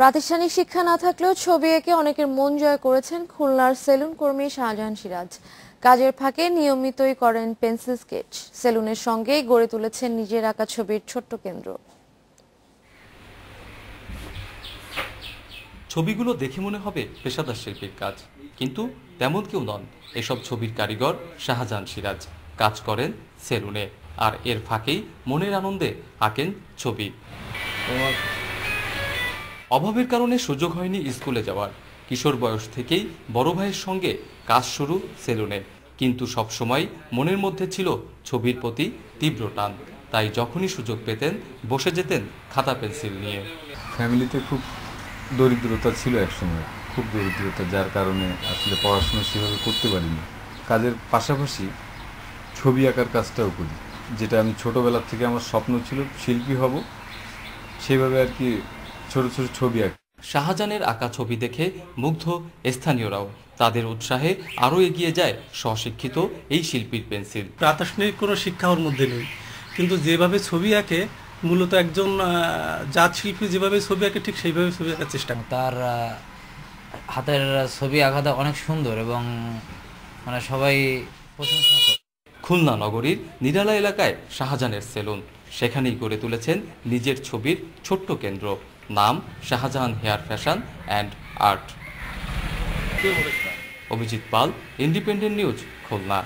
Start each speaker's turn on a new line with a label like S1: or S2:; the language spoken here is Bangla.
S1: প্রাতিষ্ঠানিক শিক্ষা না থাকলেও ছবি এঁকে অনেকের মন জয় করেছেন খুলনার সেলুন কর্মী শাহজাহান সিরাজ। কাজের ফাঁকে নিয়মিতই করেন পেন্সিল স্কেচ। সেলুনের সঙ্গেই গড়ে তুলেছেন নিজের আঁকা ছবির ছোট্ট কেন্দ্র।
S2: ছবিগুলো দেখে মনে হবে পেশাদার শিল্পীর কাজ কিন্তু তেমন কেউ নন। এসব ছবির কারিগর শাহজাহান সিরাজ। কাজ করেন সেলুনে আর এর ফাঁকেই মনের আনন্দে আঁকেন ছবি। অভাবের কারণে সুযোগ হয়নি স্কুলে যাওয়ার। কিশোর বয়স থেকেই বড় ভাইয়ের সঙ্গে কাজ শুরু সেলুনে। কিন্তু সবসময় মনের মধ্যে ছিল ছবির প্রতি তীব্র টান। তাই যখনই সুযোগ পেতেন, বসে যেতেন খাতা পেন্সিল নিয়ে।
S3: ফ্যামিলিতে খুব দরিদ্রতা ছিল একসময়। খুব দরিদ্রতা, যার কারণে আসলে পড়াশোনা সেভাবে করতে পারিনি। কাজের পাশাপাশি ছবি আঁকার কাজটাও করি। যেটা আমি ছোটোবেলার থেকে আমার স্বপ্ন ছিল, শিল্পী হব। সেভাবে আর কি ছোট ছোট ছবি আঁকি
S2: শাহজাহানের আঁকা ছবি দেখে মুগ্ধ স্থানীয়রাও। তাদের উৎসাহে আরও এগিয়ে যায় স্বশিক্ষিত এই শিল্পীর পেন্সিল।
S4: প্রাতিষ্ঠানিক কোনো শিক্ষা ওর মধ্যে নেই। কিন্তু যেভাবে ছবি আঁকে মূলত একজন জাত শিল্পী যেভাবে ছবি আঁকে ঠিক সেইভাবে ছবি আঁকার চেষ্টা করে।
S5: তার হাতের ছবি আঁকাটা অনেক সুন্দর এবং মানে সবাই প্রশংসা করে।
S2: খুলনা নগরীর নিরালা এলাকায় শাহজাহানের সেলুন। সেখানেই গড়ে তুলেছেন নিজের ছবির ছোট্ট কেন্দ্র। নাম Shahjahan hair fashion and art. Abhijit Pal independent news Khulna.